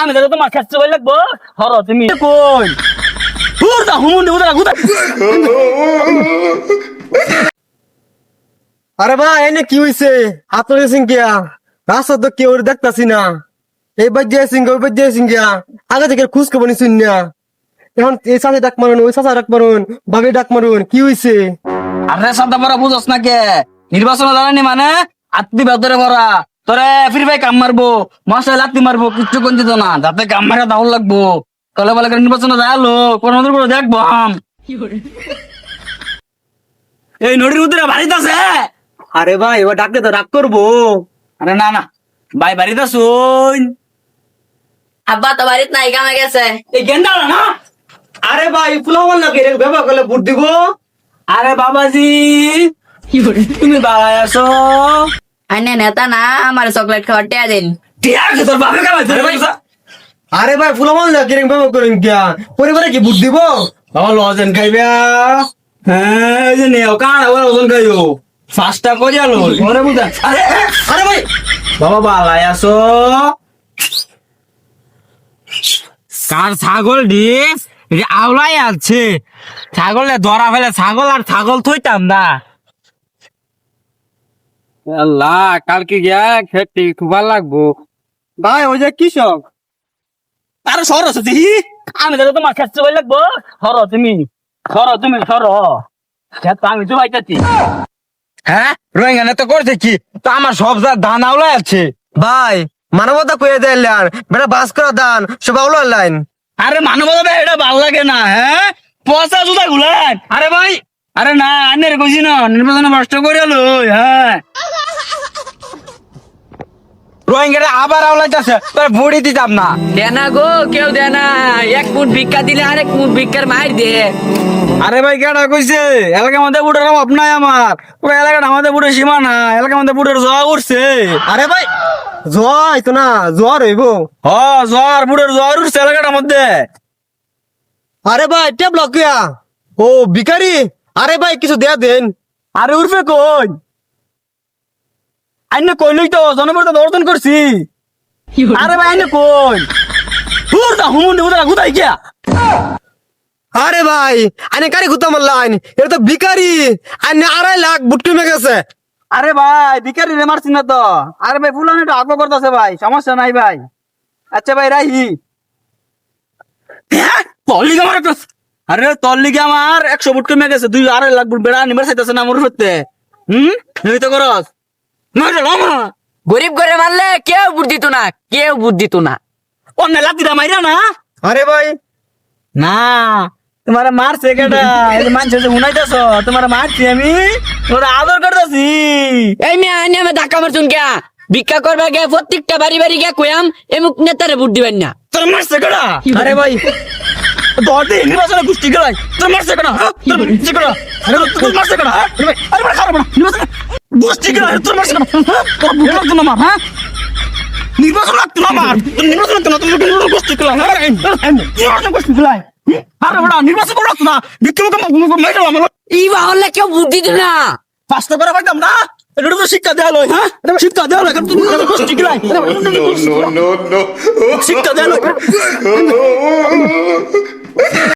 আমি তো তোমার খেতে বই লাগবো হর তুমি কই? হুর দা হুমুন দে উদা গুদা আরে ভাই এনে কি হইছে? হাত গেছেন কিয়া? রাস্তা তো কেউ দেখতাছি না। এই বাদ দিয়ে সিং ওই বাদ দিয়ে সিং গিয়া আগে থেকে খুশ খবর নিছুন না। এখন এই সাথে ডাক মারুন ওই সাথে ডাক মারুন ভাবে ডাক মারুন কি হইছে? আরে সাদা বড় বুঝছ না কে? নির্বাচন জানানি মানে? আত্মি ভেতরে ভরা তোরে ফির ভাই কাম মারবো মশাই লাত্তি মারবো কিচ্ছু কোন দিত না যাতে কাম মারা দাউল লাগবো। কলে বলে করে নির্বাচনে যালো কোন মন্দির করে দেখব আম। এই নদীর উত্তরে বাড়িতে আছে? আরে ভাই এবার ডাকলে তো ডাক করব। আরে না না ভাই বাড়িতে শুন আব্বা তো বাড়িতে নাই কামে গেছে। এই গেন্দা না? আরে ভাই ফুলাওয়াল না কেরে ব্যবহার করলে ভোট দিব? আরে বাবাজি তুমি বাড়ায় আসো আইনে নেতা না আমার চকলেট খাওয়ার টিয়া দিন। আরে ভাই। ফুলাওয়াল না কেরে করেন কিয়া পরিবারে কি ভোট দিব বাবা লজেন খাইবে হ্যাঁ এই যে নেও কান আবার ওজন খাইও ফাস্টা করিয়া লো ওরে বুঝা আরে আরে ভাই। বাবা বালাই আসো কার ছাগল ডিস এটা আওলাই আছে। ছাগলে ধরা ফেলে ছাগল আর ছাগল থইতাম না। আল্লাহ কালকে গিয়া খেতে খুব ভালো লাগবো। ভাই ওই যে কৃষক। আরে সর আছে আমি তো তোমার খেতে বই লাগবো। সর তুমি। সর তুমি সর। খেত আমি তো হ্যাঁ? রোহিঙ্গা তো করছে কি? তো আমার সব যা ধান আওলাই আছে। ভাই মানবতা কয়ে দিলেন বেটা বাস করা দান সব আউলো লাইন আরে মানবতা এটা ভালো লাগে না হ্যাঁ? পয়সা জুতা গুলান। আরে ভাই। আরে না আনের কইছি না নির্বাচনে নষ্ট করে লো হ্যাঁ? রোহিঙ্গাটা আবার আওলাইতেছে তোর বুড়ি দিতাম না। দেনা গো কেউ দেনা এক মুঠ ভিক্ষা দিলে আরেক মুঠ ভিক্ষার মার দে। আরে ভাই কেডা কইছে? এলাকার মধ্যে বুড়ের অভাব নাই আমার। ওই এলাকাটা আমাদের বুড়ের সীমা না এলাকার মধ্যে বুড়ের জয়া উঠছে আরে ভাই জ্বর তো না জ্বর হইব। হ জ্বর বুড়ের জ্বর উঠছে এলাকাটার মধ্যে। আরে ভাই টেপ লকিয়া ও ভিখারি? আরে ভাই কিছু দেয়া দেন। আরে উঠবে কই? আইনে কইলই তো জনবরতা দর্শন করছি। আরে ভাই আইনে কই? হুর দা হুমুন দে উদা গুদাই গিয়া। আরে ভাই আনে কারি গুতা মারলাইন এটা তো ভিখারি। আইনে আড়াই লাখ বুটকি মে গেছে। আরে ভাই ভিখারি রে মারছি না তো। আরে ভাই ফুলান তো আগ্রহ করতেছে ভাই সমস্যা নাই ভাই। আচ্ছা ভাই রাহি। হ্যাঁ? তোর আমার একটা আরে তোর লিগে আমার একশো বুট কমে গেছে দুই আড়াই লাখ বুট বেড়া নিবার চাইতেছে না আমার সত্যি হুম? নই তো করস? গরিব করে মারলে কেউ বুদ্ধি দিত না কেউ বুদ্ধি দিত না। অন্য লাতিরা মাইরা না? আরে ভাই। না তোমার মারছে কেটা যে উনাইতেছ তোমার মারছি আমি? তোরা আদর করতেছি। এই মেয়ে আইনে আমি ধাক্কা মারছুন কে? ভিক্ষা করবা গে প্রত্যেকটা বাড়ি বাড়ি গে কয়াম এমুক নেতারে ভোট দিবেন না। তোর মারছে কেটা আরে ভাই তোর দিয়ে নির্বাচনে গোষ্ঠী গেলাই তোর মারছে কেটা? তোর মারছে কেটা আরে তোর মারছে কেটা? আরে ভাই, আরে ভাই, খারাপ না। নির্বাচনে গোষ্ঠী গেলাই তোর হ্যাঁ? তোর বুক লাগতো না আমার হ্যাঁ নির্বাচন লাগতো না আমার নির্বাচন লাগতো না তোর গোষ্ঠী গেলাই হ্যাঁ নির্বাচন গোষ্ঠী গেলাই আরে বড়া নির্বাচন করে লাগতো না বিক্রম মেয়েটা আমার ই বাহলে কেউ বুদ্ধি দিত না পাঁচটা করে পাইতাম না এটা তো শিক্ষা দেওয়া লয় হ্যাঁ এটা শিক্ষা দেওয়া লয় তুমি গোষ্ঠী গেলাই no, no, no, no. শিক্ষা দেওয়া লয়